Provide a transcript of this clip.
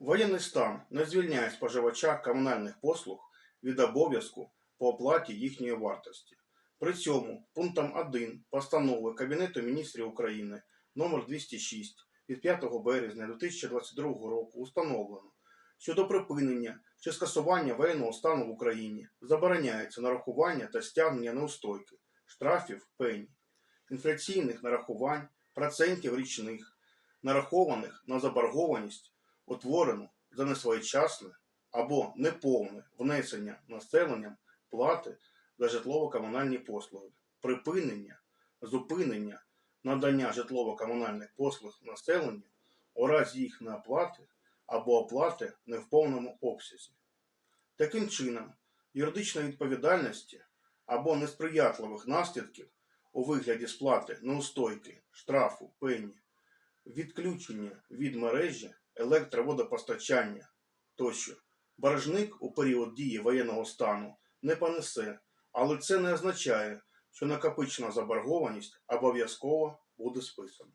Воєнний стан не звільняє споживача комунальних послуг від обов'язку по оплаті їхньої вартості. При цьому пунктом 1 постанови Кабінету міністрів України номер 206 від 5 березня 2022 року установлено, що до припинення чи скасування воєнного стану в Україні забороняється нарахування та стягнення неустойки, штрафів пені, інфляційних нарахувань, процентів річних, нарахованих на заборгованість, утворену за несвоєчасне або неповне внесення населенням плати за житлово-комунальні послуги, припинення, зупинення надання житлово-комунальних послуг населенню у разі їх неоплати або оплати не в повному обсязі. Таким чином, юридичної відповідальності або несприятливих наслідків у вигляді сплати неустойки, штрафу, пені, відключення від мережі електроводопостачання тощо боржник у період дії воєнного стану не понесе, але це не означає, що накопичена заборгованість обов'язково буде списана.